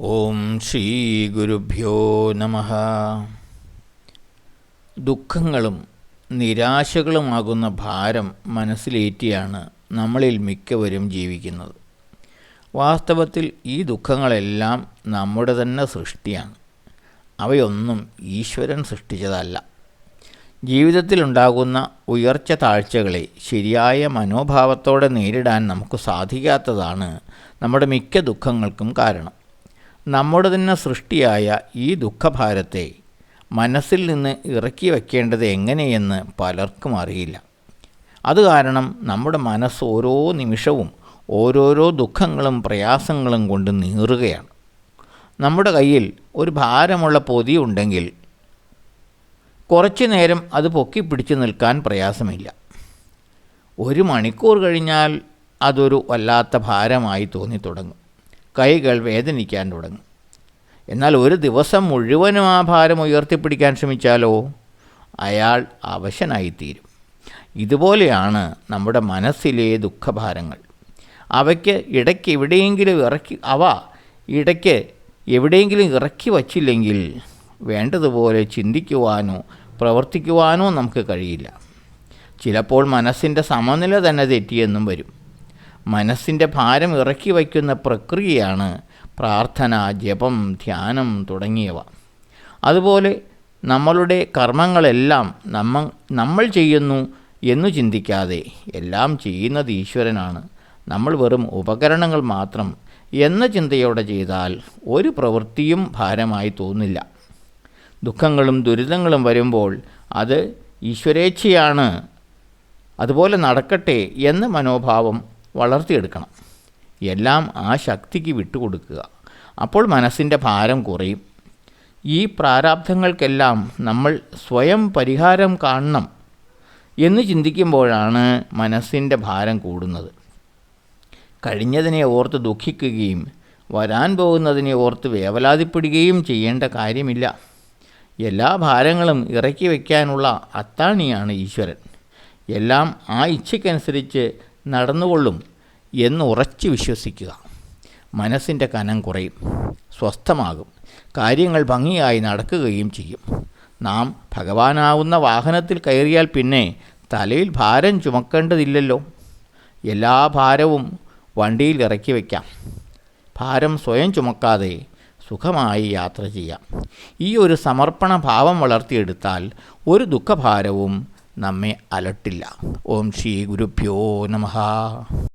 ഓം ശ്രീ ഗുരുഭ്യോ നമ. ദുഃഖങ്ങളും നിരാശകളുമാകുന്ന ഭാരം മനസ്സിലേറ്റിയാണ് നമ്മളിൽ മിക്കവരും ജീവിക്കുന്നത്. വാസ്തവത്തിൽ ഈ ദുഃഖങ്ങളെല്ലാം നമ്മുടെ തന്നെ സൃഷ്ടിയാണ്. അവയൊന്നും ഈശ്വരൻ സൃഷ്ടിച്ചതല്ല. ജീവിതത്തിലുണ്ടാകുന്ന ഉയർച്ച താഴ്ചകളെ ശരിയായ മനോഭാവത്തോടെ നേരിടാൻ നമുക്ക് സാധിക്കാത്തതാണ് നമ്മുടെ മിക്ക ദുഃഖങ്ങൾക്കും കാരണം. നമ്മുടെ തന്നെ സൃഷ്ടിയായ ഈ ദുഃഖഭാരത്തെ മനസ്സിൽ നിന്ന് ഇറക്കി വയ്ക്കേണ്ടത് എങ്ങനെയെന്ന് പലർക്കും അറിയില്ല. അത് കാരണം നമ്മുടെ മനസ്സ് ഓരോ നിമിഷവും ഓരോരോ ദുഃഖങ്ങളും പ്രയാസങ്ങളും കൊണ്ട് നീറുകയാണ്. നമ്മുടെ കയ്യിൽ ഒരു ഭാരമുള്ള പൊതി ഉണ്ടെങ്കിൽ കുറച്ചു നേരം അത് പൊക്കി പിടിച്ചു നിൽക്കാൻ പ്രയാസമില്ല. ഒരു മണിക്കൂർ കഴിഞ്ഞാൽ അതൊരു വല്ലാത്ത ഭാരമായി തോന്നി തുടങ്ങും കൈകൾ വേദനിക്കാൻ തുടങ്ങും. എന്നാൽ ഒരു ദിവസം മുഴുവനും ആ ഭാരം ഉയർത്തിപ്പിടിക്കാൻ ശ്രമിച്ചാലോ? അയാൾ അവശനായിത്തീരും. ഇതുപോലെയാണ് നമ്മുടെ മനസ്സിലെ ദുഃഖഭാരങ്ങൾ. അവയ്ക്ക് ഇടയ്ക്ക് എവിടെയെങ്കിലും ഇറക്കി അവ ഇടയ്ക്ക് എവിടെയെങ്കിലും ഇറക്കി വച്ചില്ലെങ്കിൽ വേണ്ടതുപോലെ ചിന്തിക്കുവാനോ പ്രവർത്തിക്കുവാനോ നമുക്ക് കഴിയില്ല. ചിലപ്പോൾ മനസ്സിന്റെ സമനില തന്നെ തെറ്റിയെന്നും വരും. മനസ്സിന്റെ ഭാരം ഇറക്കി വയ്ക്കുന്ന പ്രക്രിയയാണ് പ്രാർത്ഥന ജപം ധ്യാനം തുടങ്ങിയവ. അതുപോലെ നമ്മളുടെ കർമ്മങ്ങളെല്ലാം നമ്മ നമ്മൾ ചെയ്യുന്നു എന്നു ചിന്തിക്കാതെ എല്ലാം ചെയ്യുന്നത് ഈശ്വരനാണ്. നമ്മൾ വെറും ഉപകരണങ്ങൾ മാത്രം എന്ന ചിന്തയോടെ ചെയ്താൽ ഒരു പ്രവൃത്തിയും ഭാരമായി തോന്നില്ല. ദുഃഖങ്ങളും ദുരിതങ്ങളും വരുമ്പോൾ അത് ഈശ്വരേച്ഛയാണ്. അതുപോലെ നടക്കട്ടെ എന്ന മനോഭാവം വളർത്തിയെടുക്കണം. എല്ലാം ആ ശക്തിക്ക് വിട്ടുകൊടുക്കുക. അപ്പോൾ മനസ്സിന്റെ ഭാരം കുറയും. ഈ പ്രാരാബ്ധങ്ങൾക്കെല്ലാം നമ്മൾ സ്വയം പരിഹാരം കാണണം എന്ന് ചിന്തിക്കുമ്പോഴാണ് മനസ്സിന്റെ ഭാരം കൂടുന്നത്. കഴിഞ്ഞതിനെ ഓർത്ത് ദുഃഖിക്കുകയും വരാൻ പോകുന്നതിനെ ഓർത്ത് വേവലാതിപ്പെടുകയും ചെയ്യേണ്ട കാര്യമില്ല. എല്ലാ ഭാരങ്ങളും ഇറക്കി വയ്ക്കാനുള്ള അത്താണിയാണ് ഈശ്വരൻ. എല്ലാം ആ ഇച്ഛയ്ക്കനുസരിച്ച് നടന്നുകൊള്ളും എന്ന് ഉറച്ചു വിശ്വസിക്കുക. മനസ്സിന്റെ കനം കുറയും സ്വസ്ഥമാകും കാര്യങ്ങൾ ഭംഗിയായി നടക്കുകയും ചെയ്യും. നാം ഭഗവാനാവുന്ന വാഹനത്തിൽ കയറിയാൽ പിന്നെ തലയിൽ ഭാരം ചുമക്കേണ്ടതില്ലല്ലോ. എല്ലാ ഭാരവും വണ്ടിയിൽ ഇറക്കി വയ്ക്കാം. ഭാരം സ്വയം ചുമക്കാതെ സുഖമായി യാത്ര ചെയ്യാം. ഈ ഒരു സമർപ്പണ ഭാവം വളർത്തിയെടുത്താൽ ഒരു ദുഃഖഭാരവും നമ്മെ അലട്ടില്ല. ഓം ശ്രീ ഗുരുഭ്യോ നമഃ.